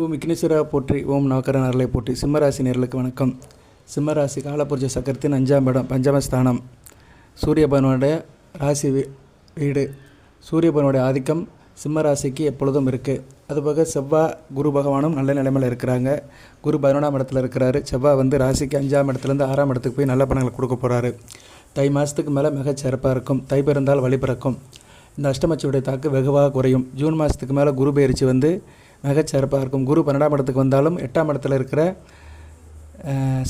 ஓம் விக்னேஸ்வரா போற்றி ஓம் நவக்கரன் அருளை போற்றி. சிம்மராசி நேர்களுக்கு வணக்கம். சிம்மராசி காலபுருஷ சக்கரத்தின் அஞ்சாம் இடம் பஞ்சமஸ்தானம் சூரிய பகவானுடைய ராசி வீ- வீடு. சூரிய பகவானுடைய ஆதிக்கம் சிம்மராசிக்கு எப்பொழுதும் இருக்குது அதுபோக செவ்வாய் குரு பகவானும் நல்ல நிலைமையில் இருக்கிறாங்க. குரு பதினொன்றாம் இடத்துல இருக்கிறாரு. செவ்வாய் வந்து ராசிக்கு அஞ்சாம் இடத்துலேருந்து ஆறாம் இடத்துக்கு போய் நல்ல பணங்களை கொடுக்க போகிறாரு தை மாதத்துக்கு மேலே மிகச் சிறப்பாக இருக்கும். தை பிறந்தால் வழி பிறக்கும். இந்த அஷ்டமச்சியுடைய தாக்கு வெகுவாக குறையும். ஜூன் மாதத்துக்கு மேலே குரு பயிற்சி வந்து மிகச் சிறப்பாக இருக்கும். குரு பன்னெண்டாம் இடத்துக்கு வந்தாலும் எட்டாம் இடத்துல இருக்கிற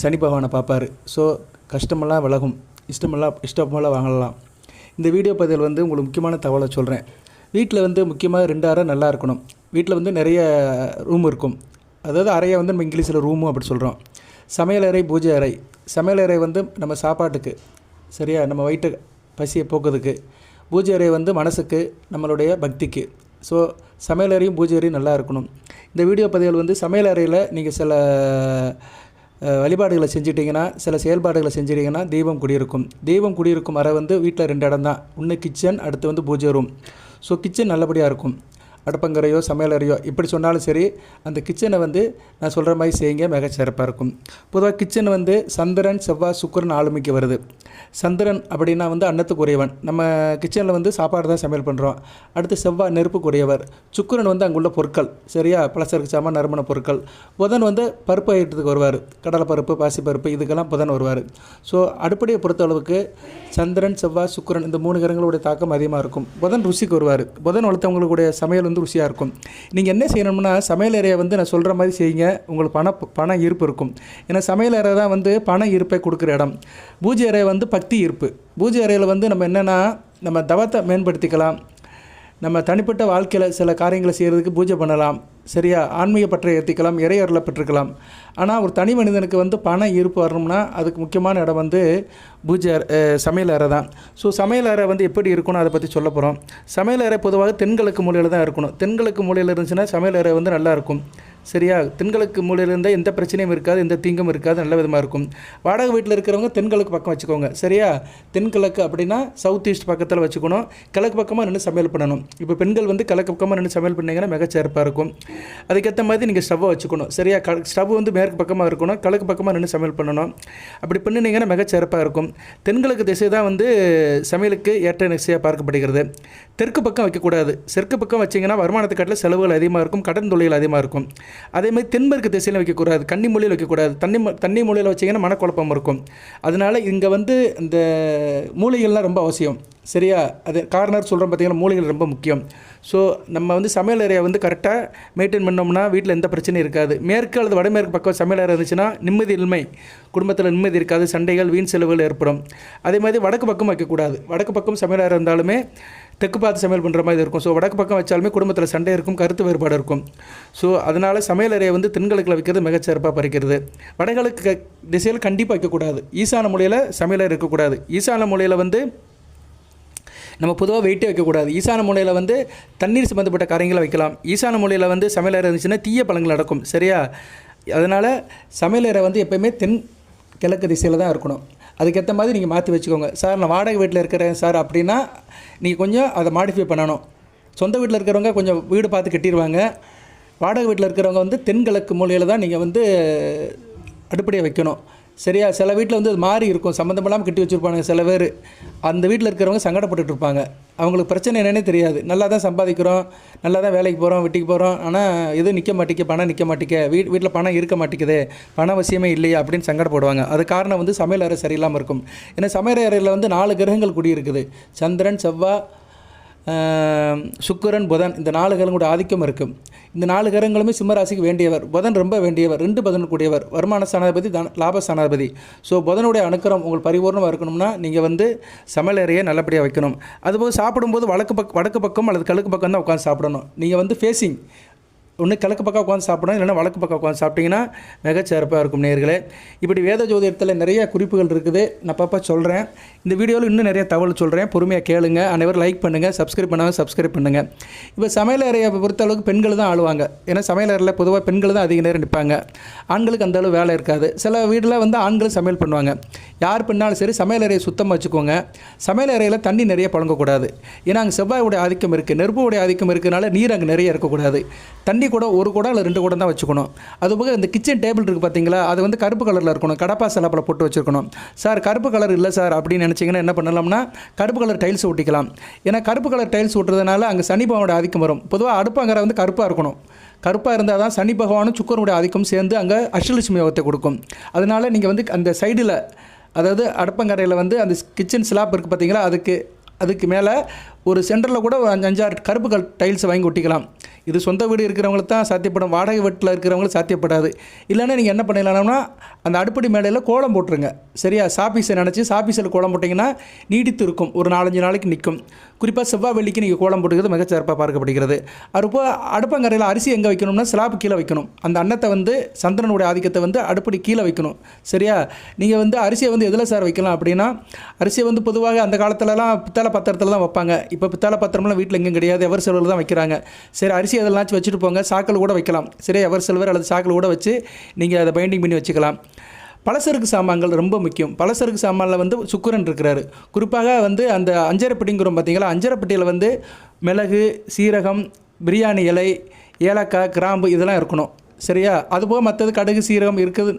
சனி பகவானை பார்ப்பார். ஸோ கஷ்டமெல்லாம் விலகும். இஷ்டமெல்லாம் இஷ்டமெல்லாம் வாங்கலாம். இந்த வீடியோ பதிவில் வந்து உங்களுக்கு முக்கியமான தகவலை சொல்கிறேன் வீட்டில் வந்து முக்கியமாக ரெண்டு அறை நல்லா இருக்கணும். வீட்டில் வந்து நிறைய ரூம் இருக்கும். அதாவது அறையை வந்து நம்ம இங்கிலீஷில் ரூமும் அப்படி சொல்கிறோம் சமையலறை பூஜை அறை. சமையலறை வந்து நம்ம சாப்பாட்டுக்கு சரியா? நம்ம வயிற்று பசியை போக்குறதுக்கு. பூஜை அறை வந்து மனசுக்கு நம்மளுடைய பக்திக்கு. ஸோ சமையலறையும் பூஜை அறையும் நல்லா இருக்கணும். இந்த வீடியோ பதிவுகள் வந்து சமையல் அறையில் நீங்கள் சில வழிபாடுகளை செஞ்சிட்டிங்கன்னா சில செயல்பாடுகளை செஞ்சிட்டிங்கன்னா தெய்வம் குடியிருக்கும். தெய்வம் குடியிருக்கும் அறை வந்து வீட்டில் ரெண்டு இடம் தான். ஒன்று கிச்சன் அடுத்து வந்து பூஜை ரூம் ஸோ கிச்சன் நல்லபடியாக இருக்கும். அடுப்பங்கரையோ சமையலறையோ இப்படி சொன்னாலும் சரி அந்த கிச்சனை வந்து நான் சொல்கிற மாதிரி செய்யுங்க மிகச்சிறப்பாக இருக்கும். பொதுவாக கிச்சன் வந்து சந்திரன் செவ்வாய் சுக்கிரன் ஆளுமைக்கு வருது. சந்திரன் அப்படின்னா வந்து அன்னத்துக்குரியவன். நம்ம கிச்சனில் வந்து சாப்பாடு தான் சமையல் பண்ணுறோம் அடுத்து செவ்வாய் நெருப்புக்குரியவர். சுக்கிரன் வந்து அங்குள்ள பொருட்கள். சரியா? பலசருக்கு சாமான் நறுமண பொருட்கள். புதன் வந்து பருப்பு ஐட்டத்துக்கு வருவார். கடலைப்பருப்பு பாசிப்பருப்பு இதுக்கெல்லாம் புதன் வருவார். ஸோ அடுப்படியை பொறுத்தளவுக்கு சந்திரன் செவ்வாய் சுக்கரன் இந்த மூணு கிரகங்களுடைய தாக்கம் அதிகமாக இருக்கும். புதன் ருசிக்கு வருவார். புதன் வளர்த்தவங்களுடைய சமையல் வந்து ருசியாக இருக்கும். நீங்கள் என்ன செய்யணும்னா சமையல் அறையை வந்து நான் சொல்கிற மாதிரி செய்யுங்க. உங்களுக்கு பண பண ஈர்ப்பு இருக்கும். ஏன்னா சமையல் அறை தான் வந்து பண ஈர்ப்பை கொடுக்குற இடம். பூஜை அறை வந்து வந்து பக்தி ஈர்ப்பு. பூஜை அறையில் வந்து நம்ம என்னென்னா நம்ம தவத்தை மேம்படுத்திக்கலாம். நம்ம தனிப்பட்ட வாழ்க்கையில் சில காரியங்களை செய்கிறதுக்கு பூஜை பண்ணலாம். சரியா? ஆன்மீக பற்றை ஏற்றிக்கலாம் இறையறலை பெற்றுக்கலாம் ஆனால் ஒரு தனி மனிதனுக்கு வந்து பண ஈர்ப்பு வரணும்னா அதுக்கு முக்கியமான இடம் வந்து பூஜை அறை- சமையல் அறை தான். ஸோ சமையல் அறை வந்து எப்படி இருக்கணும் அதை பற்றி சொல்ல போகிறோம் சமையல் அறை பொதுவாக தென்கிழக்கு மூலையில் தான் இருக்கணும். தென்கிழக்கு மூலையில் இருந்துச்சுன்னா சமையல் அறை வந்து நல்லாயிருக்கும் சரியா? தென்கிழக்கு மூலையில் இருந்தால் எந்த பிரச்சனையும் இருக்காது எந்த தீங்கும் இருக்காது நல்ல விதமாக இருக்கும். வாடகை வீட்டில் இருக்கிறவங்க தென்கிழக்கு பக்கம் வச்சுக்கோங்க. சரியா? தென்கிழக்கு அப்படின்னா சவுத் ஈஸ்ட் பக்கத்தில் வச்சுக்கணும். கிழக்கு பக்கமாக நின்று சமையல் பண்ணணும். இப்போ பெண்கள் வந்து கிழக்கு பக்கமாக நின்று சமையல் பண்ணிங்கன்னா மிகச்சிறப்பாக இருக்கும். அதுக்கேற்ற மாதிரி நீங்கள் ஸ்டவ்வை வச்சுக்கணும். சரியா? க ஸ்டவ் வந்து மேற்கு பக்கமாக இருக்கணும். கிழக்கு பக்கமாக நின்று சமையல் பண்ணணும். அப்படி பண்ணினீங்கன்னா மிகச்சிறப்பாக இருக்கும். தென்கிழக்கு திசை தான் வந்து சமையலுக்கு ஏற்ற நிசையாக பார்க்கப்படுகிறது. தெற்கு பக்கம் வைக்கக்கூடாது. தெற்கு பக்கம் வச்சிங்கன்னா வருமானத்தை காட்டில் செலவுகள் அதிகமாக இருக்கும். கடன் தொழில் அதிகமாக இருக்கும். அதே மாதிரி தென்மேற்கு திசையில் வைக்கக்கூடாது கன்னி மொழியில் வைக்கக்கூடாது. தண்ணி தண்ணி மூலையில் வச்சிங்கன்னா மனக்குழப்பம் இருக்கும். அதனால் இங்கே வந்து இந்த மூலிகள்லாம் ரொம்ப அவசியம். சரியா? அது கார்னர் சொல்கிறோம் பார்த்தீங்கன்னா மூலிகள் ரொம்ப முக்கியம். ஸோ நம்ம வந்து சமையல் அறையை வந்து கரெக்டாக மெயின்டைன் பண்ணோம்னா வீட்டில் எந்த பிரச்சனையும் இருக்காது. மேற்கு அல்லது வடமேற்கு பக்கம் சமையல் அறை இருந்துச்சுன்னா நிம்மதி இன்மை. குடும்பத்தில் நிம்மதி இருக்காது சண்டைகள் வீண் செலவுகள் ஏற்படும். அதே மாதிரி வடக்கு பக்கம் வைக்கக்கூடாது. வடக்கு பக்கம் சமையல் அறை இருந்தாலுமே தெற்கு பார்த்து சமையல் பண்ணுற மாதிரி இருக்கும். ஸோ வடக்கு பக்கம் வச்சாலுமே குடும்பத்தில் சண்டை இருக்கும் கருத்து வேறுபாடு இருக்கும். ஸோ அதனால் சமையல் அறையை வந்து தென்கிழக்கில் வைக்கிறது மிகச்சிறப்பாக பறிக்கிறது. வடகிழக்கு திசையில் கண்டிப்பாக வைக்கக்கூடாது ஈசான மொழியில் சமையலறை இருக்கக்கூடாது ஈசான மொழியில் வந்து நம்ம பொதுவாக வெயிட்டே வைக்கக்கூடாது ஈசான மூலையில் வந்து தண்ணீர் சம்மந்தப்பட்ட காரியங்களை வைக்கலாம். ஈசான மூலையில் வந்து சமையலறை இருந்துச்சுன்னா தீய பழங்கள் நடக்கும் சரியா? அதனால் சமையலறை வந்து எப்போயுமே தென் கிழக்கு திசையில் தான் இருக்கணும். அதுக்கேற்ற மாதிரி நீங்கள் மாற்றி வச்சுக்கோங்க. சார் நான் வாடகை வீட்டில் இருக்கிறேன் சார் அப்படின்னா நீங்கள் கொஞ்சம் அதை மாடிஃபை பண்ணணும். சொந்த வீட்டில் இருக்கிறவங்க கொஞ்சம் வீடு பார்த்து கட்டிடுவாங்க. வாடகை வீட்டில் இருக்கிறவங்க வந்து தென்கிழக்கு மூலையில் தான் நீங்கள் வந்து அடுப்படியை வைக்கணும். சரியா? சில வீட்டில் வந்து அது மாறி இருக்கும். சம்மந்தம் இல்லாமல் கட்டி வச்சுருப்பாங்க சில பேர். அந்த வீட்டில் இருக்கிறவங்க சங்கடப்பட்டுட்டு இருப்பாங்க. அவங்களுக்கு பிரச்சனை என்னன்னே தெரியாது. நல்லா தான் சம்பாதிக்கிறோம். நல்லா தான் வேலைக்கு போகிறோம் வீட்டுக்கு போகிறோம் ஆனால் எதுவும் நிற்க மாட்டேங்க. பணம் நிற்க மாட்டேங்க. வீட் வீட்டில் பணம் இருக்க மாட்டேங்குது. பண அவசியமே இல்லையா அப்படின்னு சங்கடப்படுவாங்க. அது காரணம் வந்து சமையல் அறை சரியில்லாமல் இருக்கும். ஏன்னா சமையல் அறையில் வந்து நாலு கிரகங்கள் குடியிருக்குது சந்திரன் செவ்வாய் சுக்கரன் புதன். இந்த நாலு கிரகங்களோட ஆதிக்கம் இருக்குது இந்த நாலு கிரகங்களுமே சிம்மராசிக்கு வேண்டியவர். புதன் ரொம்ப வேண்டியவர். ரெண்டு புதன் கூடியவர். வருமான சனாதிபதி தன லாப சனாதிபதி. ஸோ புதனுடைய அனுக்கிரம் உங்களுக்கு பரிபூர்ணமாக இருக்கணும்னா நீங்கள் வந்து சமையல் அறையை நல்லபடியாக வைக்கணும். அதுபோக சாப்பிடும்போது வடக்கு பக் வடக்கு பக்கம் அல்லது கழுக்கு பக்கம் தான் உட்காந்து சாப்பிடணும். நீங்கள் வந்து ஃபேஸிங் ஒன்று கிழக்கு பக்கம் உட்காந்து சாப்பிடணும் இல்லைன்னா வழக்கு பக்கம் உட்காந்து சாப்பிட்டீங்கன்னா மிகச்சிறப்பாக இருக்கும் நேர்களே இப்படி வேத ஜோதிடத்தில் நிறைய குறிப்புகள் இருக்குது. நான் பாப்பா சொல்கிறேன் இந்த வீடியோவில் இன்னும் நிறைய தகவல் சொல்கிறேன் பொறுமையாக கேளுங்க. அனைவரும் லைக் பண்ணுங்கள் சப்ஸ்கிரைப் பண்ணாமல் சப்ஸ்கிரைப் பண்ணுங்கள் இப்போ சமையல் அறையை பொறுத்தளவுக்கு பெண்கள் தான் ஆளுவாங்க. ஏன்னா சமையல் அறையில் பொதுவாக பெண்கள் தான் அதிக நேரம் நிற்பாங்க ஆண்களுக்கு அந்த அளவு வேலை இருக்காது. சில வீட்டில் வந்து ஆண்களும் சமையல் பண்ணுவாங்க. யார் பண்ணாலும் சரி சமையல் அறையை சுத்தமாக வச்சுக்கோங்க. சமையல் அறையில் தண்ணி நிறைய புழங்கக்கூடாது. ஏன்னா அங்கே செவ்வாயுடைய ஆதிக்கம் இருக்குது நெருப்புடைய ஆதிக்கம் இருக்கிறனால நீர் அங்கே நிறைய இருக்கக்கூடாது. தண்ணி கூட ஒரு குடம் இல்லை ரெண்டு குடம் தான் வச்சுக்கணும் அதுபோக இந்த கிச்சன் டேபிள் இருக்குது பார்த்தீங்களா அது வந்து கருப்பு கலரில் இருக்கணும். கடப்பா சலப்பில் போட்டு வச்சுருக்கணும். சார் கருப்பு கலர் இல்லை சார் அப்படின்னு நினச்சிங்கன்னா என்ன பண்ணலாம்னா கருப்பு கலர் டைல்ஸ் ஒட்டிக்கலாம். ஏன்னா கருப்பு கலர் டைல்ஸ் ஒட்டுறதுனால அங்கே சனி பகவானோட ஆதிக்கம் வரும். பொதுவாக அடுப்பாங்கிற வந்து கருப்பாக இருக்கணும். கருப்பாக இருந்தால் தான் சனி பகவானும் சுக்கரனுடைய ஆதிக்கம் சேர்ந்து அங்கே அஷ்டலட்சுமி யோகத்தை கொடுக்கும். அதனால் நீங்கள் வந்து அந்த சைடில் அதாவது அடுப்பங்கரையில் வந்து அந்த கிச்சன் ஸ்லாப் இருக்குது பார்த்தீங்களா அதுக்கு அதுக்கு மேலே ஒரு சென்டரில் கூட அஞ்சு அஞ்சாறு கருப்பு கல் டைல்ஸ் வாங்கி ஒட்டிக்கலாம். இது சொந்த வீடு இருக்கிறவங்களுக்கு தான் சாத்தியப்படும். வாடகை வீட்டில் இருக்கிறவங்களுக்கு சாத்தியப்படாது. இல்லைன்னா நீங்கள் என்ன பண்ணிடலாம்னா அந்த அடுப்படி மேடையில் கோலம் போட்டுருங்க. சரியா? சாப்பீஸை நினச்சி சாப்பீஸில் கோலம் போட்டிங்கன்னா நீடித்து இருக்கும். ஒரு நாலஞ்சு நாளைக்கு நிற்கும். குறிப்பாக செவ்வாய் வெள்ளிக்கு நீங்கள் கோலம் போட்டுக்கிறது மிகச்சிறப்பாக பார்க்கப்படுகிறது. அதுப்போ அடுப்பங்கரையில் அரிசி எங்கே வைக்கணும்னா ஸ்லாப் கீழே வைக்கணும். அந்த அன்னத்தை வந்து சந்திரனுடைய ஆதிக்கத்தை வந்து அடுப்படி கீழே வைக்கணும். சரியா? நீங்கள் வந்து அரிசியை வந்து எதில் சார் வைக்கலாம் அப்படின்னா அரிசியை வந்து பொதுவாக அந்த காலத்துலலாம் பித்தளை பாத்திரத்தில் தான் வைப்பாங்க. இப்போ பித்தாள பாத்திரம்லாம் வீட்டில் எங்கேயும் கிடையாது. எவர் செல்வர் தான் வைக்கிறாங்க. சரி அரிசி அதெல்லாம் வச்சுட்டு போங்க. சாக்கல் கூட வைக்கலாம். சரி எவர் செல்வர் அல்லது சாக்கல் கூட வச்சு நீங்கள் அதை பைண்டிங் பண்ணி வச்சுக்கலாம். பலசரக்கு சாமான்கள் ரொம்ப முக்கியம். பலசரக்கு சாமானில் வந்து சுக்கரன் இருக்கிறாரு. குறிப்பாக வந்து அந்த அஞ்சரைப்பட்டிங்கிறோம் பார்த்தீங்களா அஞ்சரைப்பட்டியில் வந்து மிளகு சீரகம் பிரியாணி இலை ஏலக்காய் கிராம்பு இதெல்லாம் இருக்கணும். சரியா? அதுபோக மற்றது கடுகு சீரகம் இருக்குது.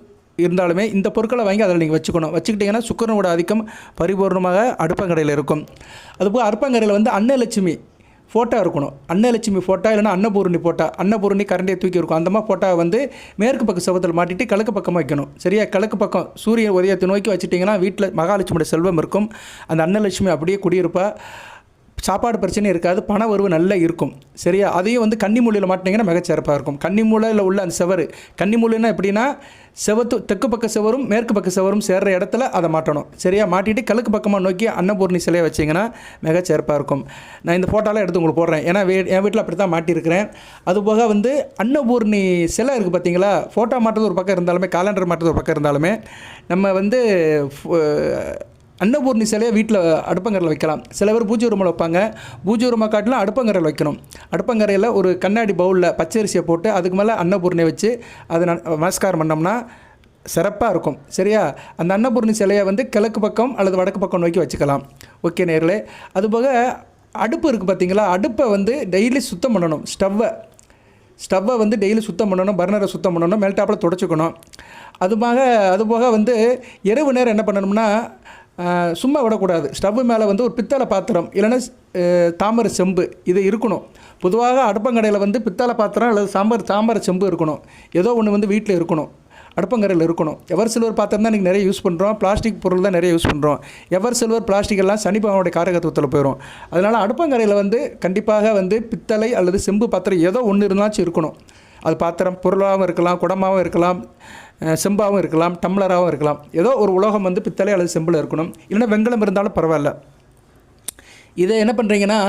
இருந்தாலுமே இந்த பொருட்களை வாங்கி அதில் நீங்கள் வச்சுக்கணும். வச்சுக்கிட்டிங்கன்னா சுக்கரனோட அதிகம் பரிபூர்ணமாக அடுப்பங்கரையில் இருக்கும். அதுபோக அற்பங்கரையில் வந்து அன்னலட்சுமி ஃபோட்டோ இருக்கணும். அன்னலட்சுமி ஃபோட்டோ இல்லைன்னா அன்னபூரணி ஃபோட்டோ அன்னபூரணி கரண்டியை தூக்கி இருக்கும். அந்த மாதிரி ஃபோட்டோ வந்து மேற்கு பக்கம் செவத்தில் மாட்டிட்டு கிழக்கு பக்கம் வைக்கணும். சரியா? கிழக்கு பக்கம் சூரிய உதயத்தை நோக்கி வச்சுட்டிங்கன்னா வீட்டில் மகாலட்சுமியோட செல்வம் இருக்கும். அந்த அன்னலட்சுமி அப்படியே குடியிருப்பா. சாப்பாடு பிரச்சனை இருக்காது பண வரவு நல்லா இருக்கும். சரியா? அதையும் வந்து கன்னி மூலையில் மாட்டினீங்கன்னா மிகச்சிறப்பாக இருக்கும். கன்னி மூலையில் உள்ள அந்த செவரு கன்னிமூலைன்னா எப்படின்னா செவத்து தெற்கு பக்க செவரும் மேற்கு பக்க செவரும் சேர்ற இடத்துல அதை மாட்டணும். சரியா? மாட்டிட்டு கிழக்கு பக்கமாக நோக்கி அன்னபூர்ணி சிலையை வச்சிங்கன்னா மிகச்சிறப்பாக இருக்கும். நான் இந்த ஃபோட்டோலாம் எடுத்து உங்களுக்கு போடுறேன். ஏன்னா வீ என் வீட்டில் அப்படி தான் மாட்டியிருக்கிறேன் அதுபோக வந்து அன்னபூர்ணி சிலை இருக்குது பார்த்தீங்களா? ஃபோட்டோ மாட்டுறது ஒரு பக்கம் இருந்தாலுமே காலண்டர் மாட்டுறது ஒரு பக்கம் இருந்தாலுமே நம்ம வந்து அன்னபூர்ணி சிலையை வீட்டில் அடுப்பங்கரையில் வைக்கலாம். சில பேர் பூஜை ரூமில் வைப்பாங்க. பூஜை ரூமை காட்டிலும் அடுப்பங்கரையில் வைக்கணும். அடுப்பங்கரையில் ஒரு கண்ணாடி பவுலில் பச்சரிசியை போட்டு அதுக்கு மேலே அன்னபூர்ணியை வச்சு அதை ந- நமஸ்காரம் பண்ணோம்னா சிறப்பாக இருக்கும். சரியா? அந்த அன்னபூர்ணி சிலையை வந்து கிழக்கு பக்கம் அல்லது வடக்கு பக்கம் நோக்கி வச்சுக்கலாம். ஓகே நேர்களே அதுபோக அடுப்பு இருக்குது பார்த்தீங்களா? அடுப்பை வந்து டெய்லி சுத்தம் பண்ணணும். ஸ்டவ்வை. ஸ்டவ்வை வந்து டெய்லி சுத்தம் பண்ணணும். பர்னரை சுத்தம் பண்ணணும். மெல்டாப்பில் தொடச்சிக்கணும். அதுபோக அதுபோக வந்து இரவு நேரம் என்ன பண்ணணும்னா சும்மா விடக்கூடாது. ஸ்டவ் மேலே வந்து ஒரு பித்தளை பாத்திரம் இல்லைன்னா தாமரை செம்பு இது இருக்கணும். பொதுவாக அடுப்பங்கடையில் வந்து பித்தளை பாத்திரம் அல்லது சாம்பார் தாமரை செம்பு இருக்கணும். ஏதோ ஒன்று வந்து வீட்டில் இருக்கணும். அடுப்பங்கரையில் இருக்கணும். எவர் சில்வர் பாத்திரம் தான் இன்றைக்கி நிறைய யூஸ் பண்ணுறோம் பிளாஸ்டிக் பொருள் தான் நிறைய யூஸ் பண்ணுறோம் எவர் சில்வர் பிளாஸ்டிக் எல்லாம் சனி காரகத்துவத்தில் போயிடும் அதனால் அடுப்பங்கரையில் வந்து கண்டிப்பாக வந்து பித்தளை அல்லது செம்பு பாத்திரம் ஏதோ ஒன்று இருந்தாச்சும் இருக்கணும். அது பாத்திரம் பொருளாகவும் இருக்கலாம் குடமாகவும் இருக்கலாம். செம்பாகவும் இருக்கலாம் டம்ளராகவும் இருக்கலாம். ஏதோ ஒரு உலோகம் வந்து பித்தளை அல்லது செம்பில் இருக்கணும். இல்லைன்னா வெங்கலம் இருந்தாலும் பரவாயில்ல. இதை என்ன பண்ணுறீங்கன்னா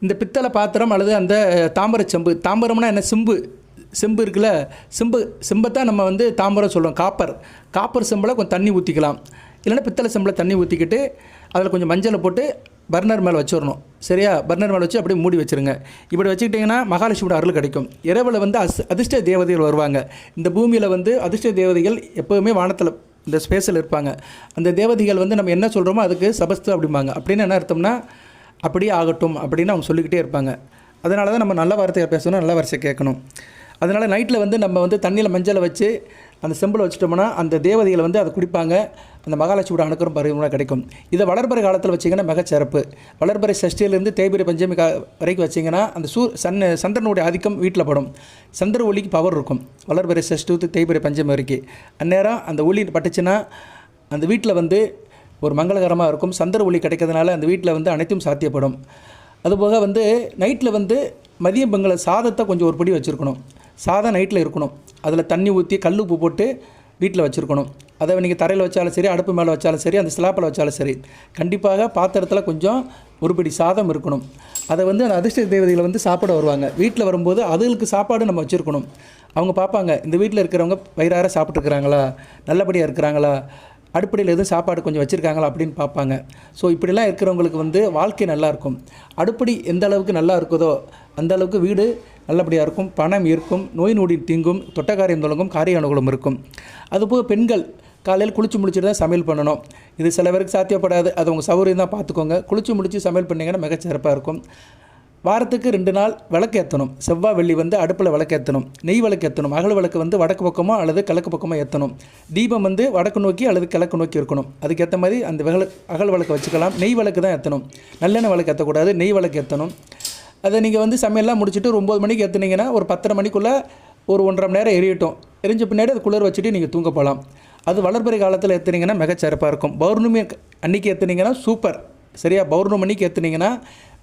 இந்த பித்தளை பாத்திரம் அல்லது அந்த தாம்பர செம்பு தாம்பரம்னா என்ன? செம்பு. செம்பு இருக்குல்ல? செம்பு செம்பை தான் நம்ம வந்து தாம்பரம் சொல்லுவோம் காப்பர். காப்பர் செம்பில் கொஞ்சம் தண்ணி ஊற்றிக்கலாம் இல்லைன்னா பித்தளை செம்பில் தண்ணி ஊற்றிக்கிட்டு அதில் கொஞ்சம் மஞ்சளை போட்டு பர்னர் மேலே வச்சிடணும் சரியா? பர்னர் மேலே வச்சு அப்படியே மூடி வச்சுருங்க. இப்படி வச்சுக்கிட்டிங்கன்னா மகாலட்சுமியோட அருள் கிடைக்கும். இரவில் வந்து அஸ் அதிர்ஷ்ட தேவதைகள் வருவாங்க. இந்த பூமியில் வந்து அதிர்ஷ்ட தேவதைகள் எப்போவுமே வானத்தில் இந்த ஸ்பேஸில் இருப்பாங்க. அந்த தேவதைகள் வந்து நம்ம என்ன சொல்கிறோமோ அதுக்கு சபஸ்து அப்படிம்பாங்க. அப்படின்னு என்ன அர்த்தம்னா அப்படியே ஆகட்டும் அப்படின்னு அவங்க சொல்லிக்கிட்டே இருப்பாங்க. அதனால தான் நம்ம நல்ல வார்த்தையை பேசணும் நல்ல வரிசை கேட்கணும். அதனால் நைட்டில் வந்து நம்ம வந்து தண்ணியில் மஞ்சளை வச்சு அந்த செம்பில் வச்சுட்டோம்னா அந்த தேவதைகள் வந்து அதை குடிப்பாங்க. அந்த மகாலட்சுமியோட அனுக்கிறம் பருவமாக கிடைக்கும். இதை வளர்பறை காலத்தில் வச்சிங்கன்னா மிகச்சிறப்பு வளர்பறை சஷ்டியிலேருந்து தேய்பிரி பஞ்சமி கா வரைக்கும் வச்சிங்கன்னா அந்த சூ சன் சந்திரனுடைய ஆதிக்கம் வீட்டில் படும். சந்திர ஒளிக்கு பவர் இருக்கும். வளர்பறை சஷ்டி தேய்பிரி பஞ்சமி வரைக்கும். அந்நேரம் அந்த ஒளி பட்டுச்சுன்னா அந்த வீட்டில் வந்து ஒரு மங்களகரமாக இருக்கும். சந்திர ஒளி கிடைக்கிறதுனால அந்த வீட்டில் வந்து அனைத்தும் சாத்தியப்படும். அதுபோக வந்து நைட்டில் வந்து மதியம் பங்கள சாதத்தை கொஞ்சம் ஒரு படி வச்சுருக்கணும். சாதம் நைட்டில் இருக்கணும். அதில் தண்ணி ஊற்றி கல் உப்பு போட்டு வீட்டில் வச்சுருக்கணும். அதை நீங்கள் தரையில் வச்சாலும் சரி அடுப்பு மேலே வச்சாலும் சரி அந்த ஸ்லாப்பில் வச்சாலும் சரி. கண்டிப்பாக பாத்திரத்தில் கொஞ்சம் ஒருபடி சாதம் இருக்கணும். அதை வந்து அந்த அதிர்ஷ்ட தேவதைகளை வந்து சாப்பிட வருவாங்க. வீட்டில் வரும்போது அதுகளுக்கு சாப்பாடு நம்ம வச்சுருக்கணும். அவங்க பார்ப்பாங்க இந்த வீட்டில் இருக்கிறவங்க வயிறார சாப்பிட்ருக்குறாங்களா நல்லபடியாக இருக்கிறாங்களா? அடுப்படியில் எதுவும் சாப்பாடு கொஞ்சம் வச்சுருக்காங்களா அப்படின்னு பார்ப்பாங்க. ஸோ இப்படிலாம் இருக்கிறவங்களுக்கு வந்து வாழ்க்கை நல்லாயிருக்கும் அடுப்படி எந்த அளவுக்கு நல்லா இருக்குதோ அந்த அளவுக்கு வீடு நல்லபடியாக இருக்கும் பணம் இருக்கும் நோய் நொடி தீங்கும் தொட்டக்காரியம் தொடங்கும் காரிய அனுகூலம் இருக்கும். அதுபோக பெண்கள் காலையில் குளிச்சு முடிச்சுட்டு தான் சமையல் பண்ணணும். இது சில பேருக்கு சாத்தியப்படாது. அது உங்கள் சௌகரியம் தான் பார்த்துக்கோங்க குளிச்சு முடித்து சமையல் பண்ணிங்கன்னா மிகச்சிறப்பாக இருக்கும். வாரத்துக்கு ரெண்டு நாள் விளக்கு ஏற்றணும் செவ்வாய் வெள்ளி வந்து அடுப்பில் விளக்கு ஏற்றணும் நெய் விளக்கு ஏற்றணும் அகல் விளக்கு வந்து வடக்கு பக்கமோ அல்லது கிழக்கு பக்கமோ ஏற்றணும் தீபம் வந்து வடக்கு நோக்கி அல்லது கிழக்கு நோக்கி இருக்கணும். அதுக்கேற்ற மாதிரி அந்த அகல் விளக்கு வச்சுக்கலாம். நெய் விளக்கு தான் ஏற்றணும் நல்லெண்ணெய் விளக்கு ஏற்றக்கூடாது நெய் விளக்கு ஏற்றணும் அதை நீங்கள் வந்து சமையல்லாம் முடிச்சுட்டு ஒரு ஒம்பது மணிக்கு எடுத்துனீங்கன்னா ஒரு பத்தரை மணிக்குள்ளே ஒரு ஒன்றரை மணி நேரம் எரியட்டும். எரிஞ்ச பின்னாடி அது குளிர் வச்சுட்டு நீங்கள் தூங்க போகலாம். அது வளர்பிறை காலத்தில் ஏற்றுனீங்கன்னா மிகச்சிறப்பாக இருக்கும். பௌர்ணமி அன்னைக்கு ஏற்றுனீங்கன்னா சூப்பர் சரியா? பௌர்ணமி அன்னைக்கு ஏற்றுனீங்கன்னா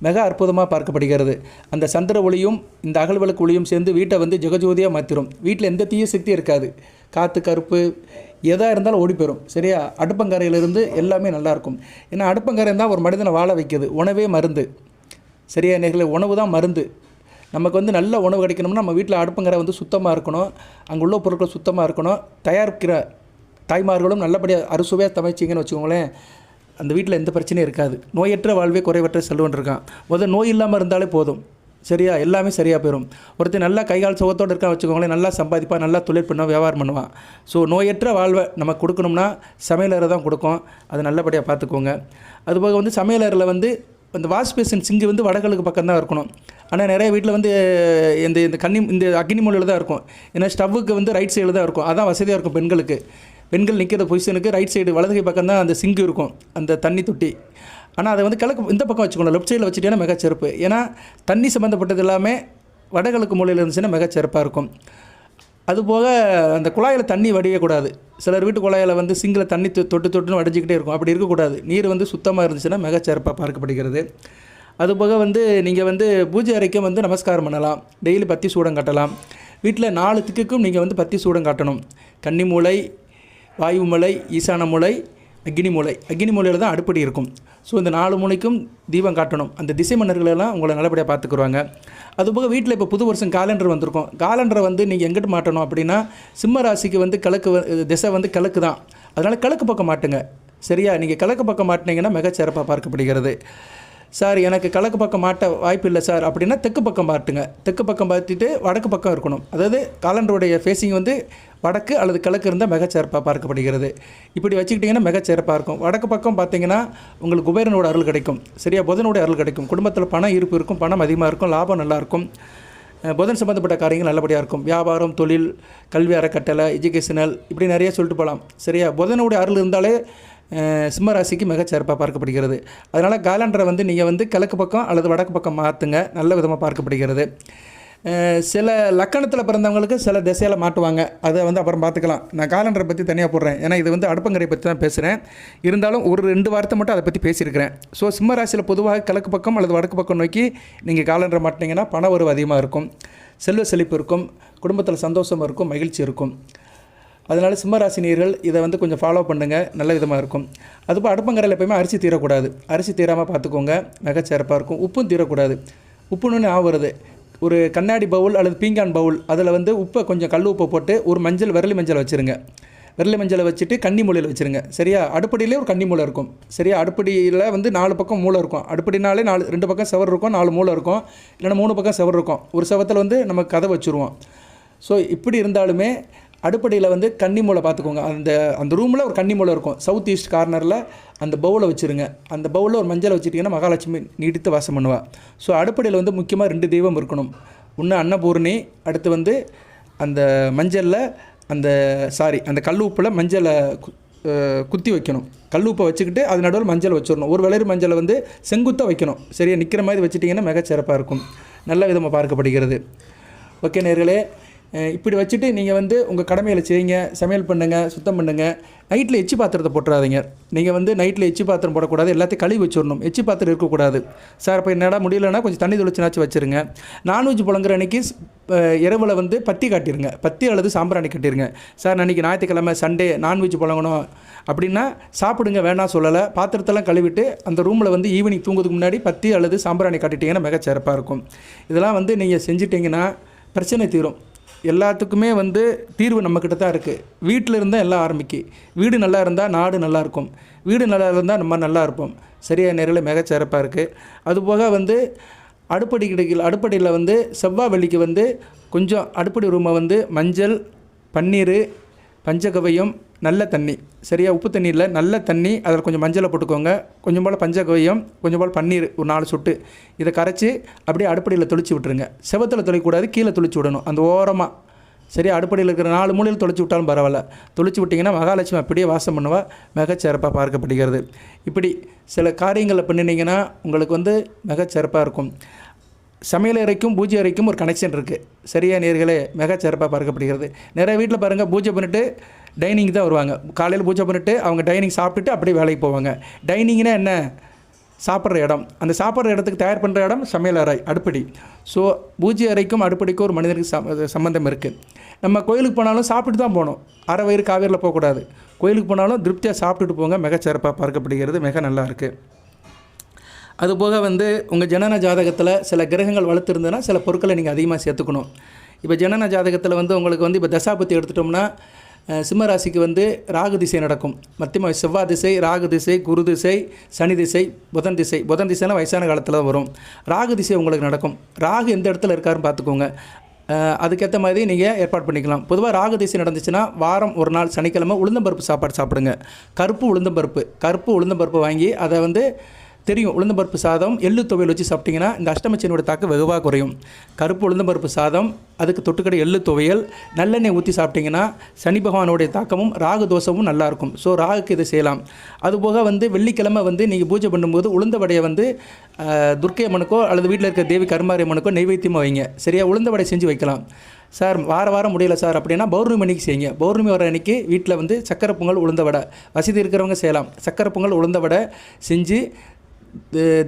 மிக அற்புதமாக பார்க்கப்படுகிறது. அந்த சந்திர ஒளியும் இந்த அகல் விளக்கு ஒளியும் சேர்ந்து வீட்டை வந்து ஜெகஜோதியாக மாற்றிடும் வீட்டில் எந்த தீய சக்தி இருக்காது. காற்று கருப்பு எதாக இருந்தாலும் ஓடி போயிடும் சரியா? அடுப்பங்கரையிலிருந்து எல்லாமே நல்லாயிருக்கும் ஏன்னா அடுப்பங்கரை தான் ஒரு மனிதனை வாழ வைக்கிறது உணவே மருந்து. சரியா? நேர்களே உணவு தான் மருந்து. நமக்கு வந்து நல்ல உணவு கிடைக்கணும்னா நம்ம வீட்டில் அடுப்புங்கிற வந்து சுத்தமாக இருக்கணும். அங்கே உள்ள பொருட்கள் சுத்தமாக இருக்கணும். தயாரிக்கிற தாய்மார்களும் நல்லபடியாக அறுசுவையாக சமைச்சிங்கன்னு வச்சுக்கோங்களேன் அந்த வீட்டில் எந்த பிரச்சனையும் இருக்காது. நோயற்ற வாழ்வே குறைவற்ற செல்வன் இருக்கான். முதல் நோய் இல்லாமல் இருந்தாலே போதும். சரியா? எல்லாமே சரியாக போயிடும் ஒருத்தர் நல்லா கைகால் சுகத்தோடு இருக்கான் வச்சுக்கோங்களேன் நல்லா சம்பாதிப்பான் நல்லா தொழில் பண்ணுவான் வியாபாரம் பண்ணுவான். ஸோ நோயற்ற வாழ்வை நம்ம கொடுக்கணும்னா சமையலறை தான் கொடுக்கும். அதை நல்லபடியாக பார்த்துக்கோங்க. அதுபோக வந்து சமையலறையில் வந்து இப்போ இந்த வாஷ் பேசின் இங்கே வந்து வடகிழக்கு பக்கம் தான் இருக்கணும். ஆனால் நிறைய வீட்டில் வந்து இந்த இந்த கன்னி இந்த அக்னி மூலையில் தான் இருக்கும். ஏன்னா ஸ்டவ்வுக்கு வந்து ரைட் சைடில் தான் இருக்கும். அதான் வசதியாக இருக்கும் பெண்களுக்கு. பெண்கள் நிற்கிற பொசிஷனுக்கு ரைட் சைடு வலதுகை பக்கம் தான் அந்த சிங்கு இருக்கும். அந்த தண்ணி தொட்டி. ஆனால் அதை வந்து கிழக்கு இந்த பக்கம் வச்சுக்கணும் லெஃப்ட் சைடில் வச்சுட்டேன்னா மிகச்சிறப்பு ஏன்னா தண்ணி சம்மந்தப்பட்டது எல்லாமே வடகிழக்கு மூலையில் இருந்துச்சுன்னா மிகச்சிறப்பாக இருக்கும். அதுபோக அந்த குழாயில் தண்ணி வடியக்கூடாது சிலர் வீட்டு குழாயில் வந்து சிங்கில் தண்ணி தொட்டு தொட்டுன்னு வடிஞ்சிக்கிட்டே இருக்கும். அப்படி இருக்கக்கூடாது நீர் வந்து சுத்தமாக இருந்துச்சுன்னா மிகச்சிறப்பாக பார்க்கப்படுகிறது. அதுபோக வந்து நீங்கள் வந்து பூஜை அறைக்கும் வந்து நமஸ்காரம் பண்ணலாம். டெய்லி பத்தி சூடம் காட்டலாம். வீட்டில் நாலு திக்குக்கும் நீங்கள் வந்து பத்தி சூடம் காட்டணும். கன்னி மூலை வாயு ஈசான மூலை அக்னி மூலை அக்னி மூலையில் தான் அடுப்படி இருக்கும். ஸோ இந்த நாலு மூலைக்கும் தீபம் காட்டணும். அந்த திசை மன்னர்களெல்லாம் உங்களை நல்லபடியாக பார்த்துக்குருவாங்க. அதுபோக வீட்டில் இப்போ புது வருஷம் காலண்டர் வந்திருக்கும். காலண்டரை வந்து நீங்கள் எங்கிட்டு மாட்டணும் அப்படின்னா சிம்ம ராசிக்கு வந்து கிழக்கு வ- திசை வந்து கிழக்கு தான். அதனால் கிழக்கு பக்கம் மாட்டுங்க. சரியா? நீங்கள் கிழக்கு பக்கம் மாட்டினீங்கன்னா மிகச்சிறப்பாக பார்க்கப்படுகிறது. சார் எனக்கு கிழக்கு பக்கம் மாட்ட வாய்ப்பு இல்லை சார். அப்படின்னா தெற்கு பக்கம் மாட்டுங்க. தெற்கு பக்கம் பார்த்துட்டு வடக்கு பக்கம் இருக்கணும். அதாவது காலண்டருடைய ஃபேஸிங் வந்து வடக்கு அல்லது கிழக்கு இருந்தால் மிகச்சிறப்பாக பார்க்கப்படுகிறது. இப்படி வச்சுக்கிட்டிங்கன்னா மிகச்சிறப்பாக இருக்கும். வடக்கு பக்கம் பார்த்தீங்கன்னா உங்களுக்கு குபேரனோட அருள் கிடைக்கும். சரியா? புதனோட அருள் கிடைக்கும். குடும்பத்தில் பணம் இருப்பு இருக்கும் பணம் அதிகமாக இருக்கும் லாபம் நல்லாயிருக்கும் புதன் சம்மந்தப்பட்ட காரியங்கள் நல்லபடியாக இருக்கும். வியாபாரம் தொழில் கல்வி அறக்கட்டளை எஜுகேஷனல் இப்படி நிறைய சொல்லிட்டு போகலாம் சரியா? புதனுடைய அருள் இருந்தாலே சிம்மராசிக்கு மிகச்சிறப்பாக பார்க்கப்படுகிறது. அதனால் காலண்டரை வந்து நீங்கள் வந்து கிழக்கு பக்கம் அல்லது வடக்கு பக்கம் மாற்றுங்க நல்ல விதமாக பார்க்கப்படுகிறது. சில லக்கணத்தில் பிறந்தவங்களுக்கு சில திசையில் மாட்டுவாங்க. அதை வந்து அப்புறம் பார்த்துக்கலாம். நான் காலண்டரை பற்றி தனியாக போடுறேன். ஏன்னா இது வந்து அடுப்பங்கரை பற்றி தான் பேசுகிறேன் இருந்தாலும் ஒரு ரெண்டு வாரத்தை மட்டும் அதை பற்றி பேசியிருக்கிறேன். ஸோ சிம்ம ராசியில் பொதுவாக கிழக்கு பக்கம் அல்லது வடக்கு பக்கம் நோக்கி நீங்கள் காலண்டரை மாட்டினீங்கன்னா பண வரவு அதிகமாக இருக்கும். செல்வ செழிப்பு இருக்கும். குடும்பத்தில் சந்தோஷம் இருக்கும். மகிழ்ச்சி இருக்கும். அதனால் சிம்மராசினியர்கள் இதை வந்து கொஞ்சம் ஃபாலோ பண்ணுங்கள் நல்ல விதமாக இருக்கும். அதுபோல் அடுப்பங்கரையில் எப்பயுமே அரிசி தீரக்கூடாது. அரிசி தீராமல் பார்த்துக்கோங்க. மிகச்சிறப்பாக இருக்கும். உப்பும் தீரக்கூடாது. உப்புன்னு ஆ வருது. ஒரு கண்ணாடி பவுல் அல்லது பீங்கான் பவுல் அதில் வந்து உப்பை கொஞ்சம் கல் உப்பை போட்டு ஒரு மஞ்சள் விரலி மஞ்சள் வச்சுருங்க. விரலி மஞ்சளை வச்சுட்டு கன்னி மூலையில் வச்சுருங்க. சரியா? அடுப்படியிலே ஒரு கன்னி மூலை இருக்கும். சரியா? அடுப்படியில் வந்து நாலு பக்கம் மூளை இருக்கும். அடுப்படினாலே நாலு ரெண்டு பக்கம் செவர் இருக்கும் நாலு மூளை இருக்கும். இல்லைன்னா மூணு பக்கம் செவர் இருக்கும். ஒரு செவத்தில் வந்து நம்ம கதை வச்சுருவோம். ஸோ இப்படி இருந்தாலுமே அடுப்படியில் வந்து கன்னி மூளை பார்த்துக்கோங்க. அந்த அந்த ரூமில் ஒரு கன்னி மூலை இருக்கும். சவுத் ஈஸ்ட் கார்னரில் அந்த பவுலை வச்சுருங்க. அந்த பவுலில் ஒரு மஞ்சளை வச்சுட்டிங்கன்னா மகாலட்சுமி நீடித்து வாசம் பண்ணுவா. ஸோ அடுப்படியில் வந்து முக்கியமாக ரெண்டு தெய்வம் இருக்கணும். ஒன்று அன்னபூரணி அடுத்து வந்து அந்த மஞ்சளில் அந்த சாரி அந்த கல் உப்பில் மஞ்சளை கு- குத்தி வைக்கணும். கல் உப்பை வச்சுக்கிட்டு அது நடுவில் மஞ்சள் வச்சிடணும். ஒரு வளர் மஞ்சளை வந்து செங்குத்தாக வைக்கணும். சரியா? நிற்கிற மாதிரி வச்சுட்டிங்கன்னா மிகச்சிறப்பாக இருக்கும். நல்ல விதமாக பார்க்கப்படுகிறது. ஓகே நேர்களே இப்படி வச்சுட்டு நீங்கள் வந்து உங்கள் கடமைகளை செய்யுங்க சமையல் பண்ணுங்கள் சுத்தம் பண்ணுங்கள் நைட்டில் எச்சி பாத்திரத்தை போட்டுறாதீங்க. நீங்கள் வந்து நைட்டில் எச்சி பாத்திரம் போடக்கூடாது எல்லாத்தையும் கழுவி வச்சிடணும் எச்சி பாத்திரம் இருக்கக்கூடாது. சார் இப்போ என்னடா முடியலன்னா கொஞ்சம் தண்ணி தொளிச்சுனாச்சும் வச்சுருங்க. நான்வெஜ் புழங்குற அன்னைக்கு இரவில் வந்து பத்தி காட்டிடுங்க பத்தி அல்லது சாம்பிராணி கட்டிடுங்க சார் அன்றைக்கி ஞாயிற்றுக்கிழமை சண்டே நான்வெஜ் புழங்கணும் அப்படின்னா சாப்பிடுங்க வேணாம் சொல்லலை. பாத்திரத்தெல்லாம் கழுவிட்டு அந்த ரூமில் வந்து ஈவினிங் தூங்குறதுக்கு முன்னாடி பத்தி அல்லது சாம்பிராணி காட்டிட்டீங்கன்னா மிகச்சிறப்பாக இருக்கும். இதெல்லாம் வந்து நீங்கள் செஞ்சிட்டிங்கன்னா பிரச்சனை தீரும். எல்லாத்துக்குமே வந்து தீர்வு நம்மக்கிட்ட தான் இருக்குது வீட்டில் இருந்தால் எல்லாம் ஆரம்பிக்கு. வீடு நல்லா இருந்தால் நாடு நல்லாயிருக்கும் வீடு நல்லா இருந்தால் நம்ம நல்லா இருப்போம். சரியா நேரில் மிகச்சிறப்பாக இருக்குது அதுபோக வந்து அடுப்படி கிடைக்கல அடுப்படியில் வந்து செவ்வாய் வெள்ளிக்கு வந்து கொஞ்சம் அடுப்படி ரூமை வந்து மஞ்சள் பன்னீர் பஞ்சகவயம் நல்ல தண்ணி. சரியா? உப்பு தண்ணி இல்லை நல்ல தண்ணி அதில் கொஞ்சம் மஞ்சளை போட்டுக்கோங்க. கொஞ்சம் போல் பஞ்சகவியம் கொஞ்சம் போல் பன்னீர் ஒரு நாலு சொட்டு. இதை கரைச்சி அப்படியே அடுப்படியில் தொளிச்சு விட்டுருங்க. செவத்தில் தொலைக்கூடாது கீழே தொளிச்சு விடணும். அந்த ஓரமாக சரி அடுப்படியில் இருக்கிற நாலு மூலையில் தொளிச்சு விட்டாலும் பரவாயில்ல. தொளிச்சு விட்டிங்கன்னா மகாலட்சுமி அப்படியே வாசம் பண்ணுவா. மிகச்சிறப்பாக பார்க்கப்படுகிறது. இப்படி சில காரியங்களை பண்ணினீங்கன்னா உங்களுக்கு வந்து மிகச்சிறப்பாக இருக்கும். சமையல் அறைக்கும் பூஜை அறைக்கும் ஒரு கனெக்ஷன் இருக்குது சரியா நேர்களே? மிகச்சிறப்பாக பார்க்கப்படுகிறது. நிறைய வீட்டில் பாருங்கள் பூஜை பண்ணிவிட்டு டைனிங் தான் வருவாங்க. காலையில் பூஜை பண்ணிவிட்டு அவங்க டைனிங் சாப்பிட்டுட்டு அப்படியே வேலைக்கு போவாங்க. டைனிங்னா என்ன? சாப்பிட்ற இடம். அந்த சாப்பிட்ற இடத்துக்கு தயார் பண்ணுற இடம் சமையல் அறை அடுப்படி. ஸோ பூஜை அறைக்கும் அடுப்படிக்கும் ஒரு மனிதனுக்கு சம்ம- சம்மந்தம் இருக்குது நம்ம கோயிலுக்கு போனாலும் சாப்பிட்டு தான் போகணும். அரை வயிறு காவேரியில் போகக்கூடாது. கோயிலுக்கு போனாலும் திருப்தியாக சாப்பிட்டுட்டு போங்க. மிகச்சிறப்பாக பார்க்கப்படுகிறது. மிக நல்லா இருக்குது அதுபோக வந்து உங்கள் ஜனன ஜாதகத்தில் சில கிரகங்கள் வளர்த்துருந்ததுன்னா சில பொருட்களை நீங்கள் அதிகமாக சேர்த்துக்கணும். இப்போ ஜனன ஜாதகத்தில் வந்து உங்களுக்கு வந்து இப்போ தசாபத்தி எடுத்துட்டோம்னா சிம்மராசிக்கு வந்து ராகு திசை நடக்கும். மத்தியமாக செவ்வாய் திசை ராகு திசை குரு திசை சனி திசை புதன் திசை. புதன் திசைனா வயசான காலத்தில் தான் வரும். ராகு திசை உங்களுக்கு நடக்கும். ராகு எந்த இடத்துல இருக்காருன்னு பார்த்துக்கோங்க. அதுக்கேற்ற மாதிரி நீங்கள் ஏற்பாடு பண்ணிக்கலாம். பொதுவாக ராகு திசை நடந்துச்சுன்னா வாரம் ஒரு நாள் சனிக்கிழமை உளுந்தம்பருப்பு சாப்பாடு சாப்பிடுங்க. கருப்பு உளுந்தம்பருப்பு கருப்பு உளுந்தம்பருப்பு வாங்கி அதை வந்து தெரியும் உளுந்தம்பருப்பு சாதம் எள்ளு துவையல் வச்சு சாப்பிட்டிங்கன்னா இந்த அஷ்டமச்சனியோட தாக்கம் வெகுவாக குறையும். கருப்பு உளுந்தம்பருப்பு சாதம் அதுக்கு தொட்டுக்கடை எள்ளு துவையல் நல்லெண்ணெய் ஊற்றி சாப்பிட்டிங்கன்னா சனி பகவானுடைய தாக்கமும் ராகு தோஷமும் நல்லாயிருக்கும் ஸோ ராகுக்கு இதை செய்யலாம். அதுபோக வந்து வெள்ளிக்கிழமை வந்து நீங்கள் பூஜை பண்ணும்போது உளுந்த வடையை வந்து ஆஹ், துர்க்கை அம்மனுக்கோ அல்லது வீட்டில் இருக்க தேவி கருமாரி அம்மனுக்கோ நெய்வேத்தியமாக வைங்க. சரியா? உளுந்த வடை செஞ்சு வைக்கலாம். சார் வார வாரம் முடியல சார் அப்படின்னா பௌர்ணமி அன்னைக்கு செய்யுங்க. பௌர்ணமி வர அன்னைக்கு வீட்டில் வந்து சக்கரை பொங்கல் உளுந்த வடை வசதி இருக்கிறவங்க செய்யலாம். சக்கரை பொங்கல் உளுந்த வடை செஞ்சு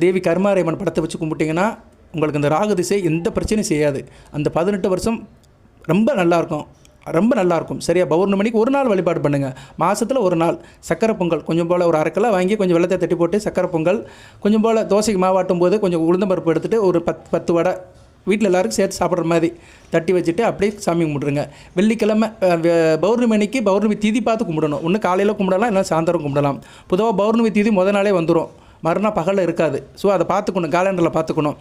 தேவி கருமாரியம்மன் படத்தை வச்சு கும்பிட்டிங்கன்னா உங்களுக்கு இந்த ராகு திசை எந்த பிரச்சனையும் செய்யாது. அந்த பதினெட்டு வருஷம் ரொம்ப நல்லாயிருக்கும். ரொம்ப நல்லாயிருக்கும். சரியா? பௌர்ணமிக்கு ஒரு நாள் வழிபாடு பண்ணுங்கள் மாதத்தில் ஒரு நாள். சக்கரை பொங்கல். கொஞ்சம் போல் ஒரு அரைக்கெல்லாம் வாங்கி கொஞ்சம் வெள்ளத்தை தட்டி போட்டு சக்கரை பொங்கல். கொஞ்சம் போல் தோசைக்கு மாவாட்டும் போது கொஞ்சம் உளுந்தம்பருப்பு எடுத்துகிட்டு ஒரு பத் பத்து வடை. வீட்டில் எல்லாருக்கும் சேர்த்து சாப்பிட்ற மாதிரி தட்டி வச்சுட்டு அப்படியே சாமி கும்பிட்ருங்க வெள்ளிக்கிழமை பௌர்ணமிக்கு பௌர்ணமி அன்னைக்கு பௌர்ணமி பார்த்து கும்பிடணும். ஒன்று காலையில் கும்பிடலாம் இல்லை சாயந்தரம் கும்பிடலாம். பொதுவாக பௌர்ணமி தீதி முத நாளே வந்துடும் மறுநாள் பகலில் இருக்காது. ஸோ அதை பார்த்துக்கணும் காலண்டரில் பார்த்துக்கணும்.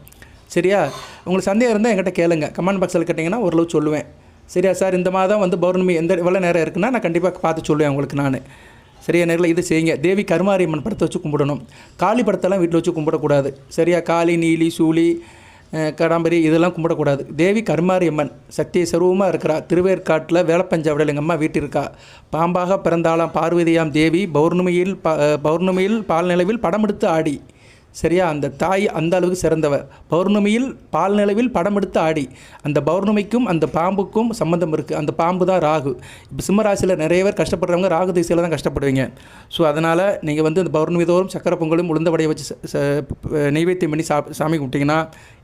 சரியா? உங்களுக்கு சந்தேகம் இருந்தால் என்கிட்ட கேளுங்க. கமெண்ட் பாக்ஸில் கேட்டிங்கன்னா ஓரளவு சொல்லுவேன். சரியா சார் இந்த மாதம் வந்து பௌர்ணமி எந்த எவ்வளோ நேரம் இருக்குன்னா நான் கண்டிப்பாக பார்த்து சொல்லுவேன் உங்களுக்கு நான். சரியா நேரில் இது செய்யுங்க. தேவி கருமாரியம்மன் படத்தை வச்சு கும்பிடணும். காளி படத்தெல்லாம் வீட்டில் வச்சு கும்பிடக்கூடாது. சரியா? காளி நீலி சூலி கடாம்பரி இதெல்லாம் கும்பிடக்கூடாது. தேவி கருமாரி அம்மன் சக்தி சர்வமாக இருக்கிறா. திருவேற்காட்டில் வேலப்பஞ்சாவிடல் எங்கள் அம்மா வீட்டிருக்கா. பாம்பாக பிறந்தாளாம் பார்வதியாம் தேவி. பௌர்ணமியில் ப பௌர்ணமியில் பால் நிலவில் படம் எடுத்து ஆடி. சரியா? அந்த தாய் அந்த அளவுக்கு சிறந்தவ. பௌர்ணமியில் பால் நிலவில் படம் எடுத்து ஆடி. அந்த பௌர்ணமிக்கும் அந்த பாம்புக்கும் சம்மந்தம் இருக்குது அந்த பாம்பு தான் ராகு. இப்போ சிம்மராசியில் நிறைய பேர் கஷ்டப்படுறவங்க ராகு திசையில் தான் கஷ்டப்படுவீங்க. ஸோ அதனால் நீங்கள் வந்து அந்த பௌர்ணமி தோறும் சக்கரை பொங்கலும் உளுந்தவடையை வச்சு நெய்வேத்தியம் பண்ணி சா சாமி கும்பிட்டிங்கன்னா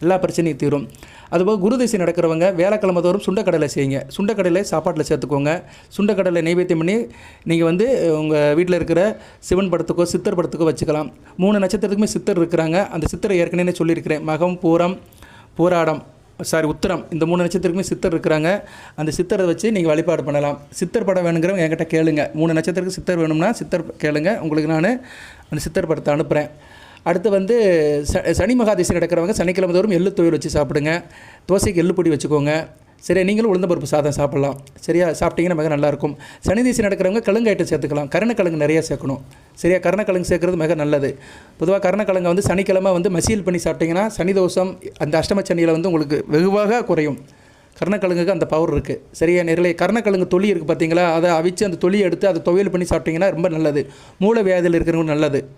எல்லா பிரச்சனையும் தீரும். அதுபோக குரு திசை நடக்கிறவங்க வேலைக்கிழமை தோறும் சுண்டக்கடலை செய்யுங்க. சுண்டக்கடலை சாப்பாட்டில் சேர்த்துக்கோங்க. சுண்டக்கடலை நெய்வேத்தியம் பண்ணி நீங்கள் வந்து உங்கள் வீட்டில் இருக்கிற சிவன் படத்துக்கோ சித்தர் படத்துக்கோ வச்சுக்கலாம். மூணு நட்சத்திரத்துக்குமே சித்தர் இருக்கிறாங்க. அந்த சித்தரை ஏற்கனவே சொல்லியிருக்கிறேன். மகம் பூரம் பூராடம் சாரி உத்தரம். இந்த மூணு நட்சத்திரக்குமே சித்தர் இருக்கிறாங்க. அந்த சித்தரை வச்சு நீங்கள் வழிபாடு பண்ணலாம். சித்தர் படம் வேணுங்கிறவங்க என்கிட்ட கேளுங்க. மூணு நட்சத்திரத்துக்கு சித்தர் வேணும்னா சித்தர் கேளுங்க. உங்களுக்கு நான் அந்த சித்தர் படத்தை அனுப்புகிறேன் அடுத்து வந்து ச சனி மகாதிசை நடக்கிறவங்க சனிக்கிழமை தோறும் எள்ளு தொழில் வச்சு சாப்பிடுங்க. தோசைக்கு எள்ளு பொடி வச்சுக்கோங்க. சரியா நீங்களும் உளுந்தம்பருப்பு சாதம் சாப்பிட்லாம். சரியா? சாப்பிட்டீங்கன்னா மிக நல்லாயிருக்கும். சனி திசை நடக்கிறவங்க கிழங்கு ஐட்டம் சேர்த்துக்கலாம். கருணக்கிழங்கு நிறைய சேர்க்கணும். சரியா? கருணக்கிழங்கு சேர்க்குறது மிக நல்லது. பொதுவாக கருணக்கிழங்கை வந்து சனிக்கிழமை வந்து மசீல் பண்ணி சாப்பிட்டீங்கன்னா சனி தோஷம் அந்த அஷ்டம சனியில் வந்து உங்களுக்கு வெகுவாக குறையும். கருணக்கிழங்குக்கு அந்த பவர் இருக்குது சரியா? நேரிலே கருணக்கிழங்கு தொலி இருக்குது பார்த்தீங்களா? அதை அவிச்சு அந்த தொலியை எடுத்து அதை துவையல் பண்ணி சாப்பிட்டீங்கன்னா ரொம்ப நல்லது. மூளை வியாதியில் இருக்கிறவங்க நல்லது.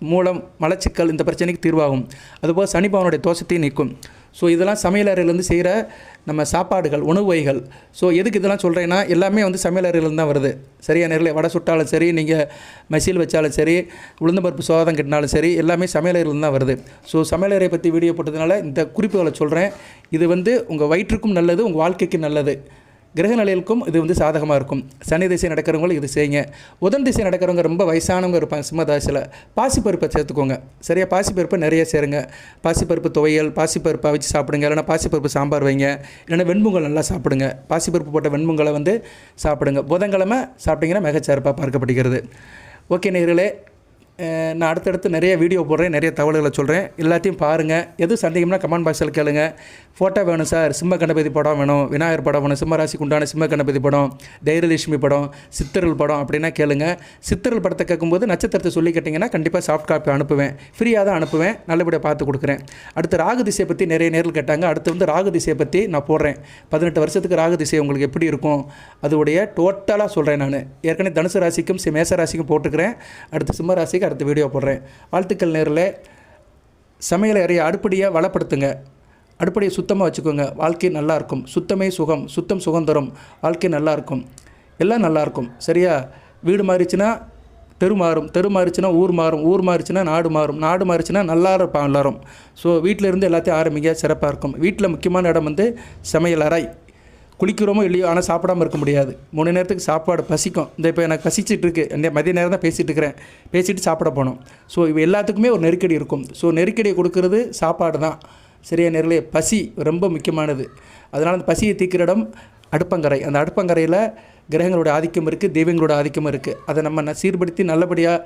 மூலம் மலச்சிக்கல் இந்த பிரச்சனைக்கு தீர்வாகும். அதுபோல் சனிபவனுடைய தோஷத்தையும் நீக்கும். ஸோ இதெல்லாம் சமையலறையிலேருந்து செய்கிற நம்ம சாப்பாடுகள் உணவு வகைகள் ஸோ எதுக்கு இதெல்லாம் சொல்கிறேன்னா எல்லாமே வந்து சமையலறையிலேருந்து தான் வருது. சரியா நேரில் வடை சுட்டாலும் சரி நீங்கள் மசில் வச்சாலும் சரி உளுந்தம்பருப்பு சோதம் கட்டினாலும் சரி எல்லாமே சமையலறையிலேருந்து தான் வருது. ஸோ சமையலறையை பற்றி வீடியோ போட்டதுனால இந்த குறிப்புகளை சொல்கிறேன். இது வந்து உங்கள் வயிற்றுக்கும் நல்லது உங்கள் வாழ்க்கைக்கும் நல்லது. கிரக நிலைகளுக்கும் இது வந்து சாதகமாக இருக்கும். சனி திசை நடக்கிறவங்களும் இது செய்யுங்க. உதன் திசை நடக்கிறவங்க ரொம்ப வயசானவங்க இருப்பாங்க சிம்மதாசியில் பாசிப்பருப்பை சேர்த்துக்கோங்க. சரியா? பாசிப்பருப்பை நிறைய சேருங்க. பாசிப்பருப்பு துவையல் பாசிப்பருப்பை வச்சு சாப்பிடுங்க. இல்லைன்னா பாசிப்பருப்பு சாம்பார் வைங்க. இல்லைன்னா வெண்பொங்கல் நல்லா சாப்பிடுங்க. பாசிப்பருப்பு போட்ட வெண்பொங்கலை வந்து சாப்பிடுங்க. புதன்கிழமை சாப்பிட்டீங்கன்னா மிகச்சிறப்பாக பார்க்கப்படுகிறது. ஓகே நேர்களே நான் அடுத்தடுத்து நிறைய வீடியோ போடுறேன் நிறைய தகவல்களை சொல்கிறேன் எல்லாத்தையும் பாருங்கள் எது சந்தேகம்னா கமெண்ட் பாக்ஸில் கேளுங்க. ஃபோட்டோ வேணும் சார் சிம்ம கணபதி படம் வேணும். விநாயகர் படம் வேணும். சிம்மராசிக்கு உண்டான சிம்ம கணபதி படம் தைரியலட்சுமி படம் சித்தர்கள் படம் அப்படின்னா கேளுங்க. சித்தர்கள் படத்தை கேட்கும்போது நட்சத்திரத்தை சொல்லி கேட்டிங்கன்னா கண்டிப்பாக சாஃப்ட் காப்பி அனுப்புவேன். ஃப்ரீயாக தான் அனுப்புவேன். நல்லபடியாக பார்த்து கொடுக்குறேன். அடுத்து ராகு திசையை பற்றி நிறைய நேரில் கேட்டாங்க. அடுத்து வந்து ராகு திசையை பற்றி நான் போடுறேன். பதினெட்டு வருஷத்துக்கு ராகு திசை உங்களுக்கு எப்படி இருக்கும்? அதோடைய டோட்டலாக சொல்கிறேன் நான். ஏற்கனவே தனுசு ராசிக்கும் சி- மேச ராசிக்கும் போட்டுக்கிறேன் அடுத்து சிம்ம ராசிக்கு அடுத்த வீடியோ போடுறேன். வாழ்த்துக்கள் நேரில் சமையல் அறையை அடுப்படியை வளப்படுத்துங்க. அடுப்படியை சுத்தமாக வச்சுக்கோங்க. வாழ்க்கை நல்லா இருக்கும். சுத்தமே சுகம். சுத்தம் சுதந்திரம் வாழ்க்கை நல்லாயிருக்கும் எல்லாம் நல்லா இருக்கும். சரியா? வீடு மாறிச்சுன்னா தெரு மாறும். தெரு மாறிச்சுன்னா ஊர் மாறும். ஊர் மாறிச்சுன்னா நாடு மாறும். நாடு மாறிச்சுன்னா நல்லா இருப்பான் எல்லாரும் ஸோ வீட்டில் இருந்து எல்லாத்தையும் ஆரம்பிங்க. சிறப்பாக இருக்கும். வீட்டில் முக்கியமான இடம் வந்து சமையல் அறை. குளிக்கிறோமோ இல்லையோ ஆனால் சாப்பிடாமல் இருக்க முடியாது. மூணு நேரத்துக்கு சாப்பாடு பசிக்கும். இந்த இப்போ எனக்கு பசிச்சிட்டு இருக்கு இந்த மதிய நேரம் தான் பேசிகிட்டு இருக்கிறேன். பேசிட்டு சாப்பிட போனோம் ஸோ இவ எல்லாத்துக்குமே ஒரு நெருக்கடி இருக்கும். ஸோ நெருக்கடியை கொடுக்கறது சாப்பாடு தான். சரியா நேரிலே பசி ரொம்ப முக்கியமானது. அதனால் அந்த பசியை தீர்க்கிற இடம் அடுப்பங்கரை. அந்த அடுப்பங்கரையில் கிரகங்களோட ஆதிக்கம் இருக்குது தெய்வங்களோட ஆதிக்கம் இருக்குது அதை நம்ம சீர்படுத்தி நல்லபடியாக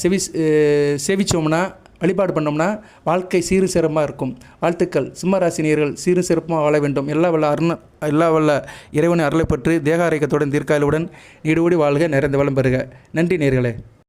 செவி அஹ், சேவிச்சோம்னா வழிபாடு பண்ணோம்னா வாழ்க்கை சீரு சிறப்பாக இருக்கும். வாழ்த்துக்கள். சிம்மராசினியர்கள் சீரு சிறப்பாக வாழ வேண்டும். எல்லா வல்ல அருண எல்லா வல்ல இறைவனை அருளை பெற்று தேகாரைக்கத்துடன் ஆரோக்கியத்துடன் தீர்க்காயலுடன் நீடோடி வாழ்க நிறைந்த வளம் பெறுக. நன்றி நேர்களே.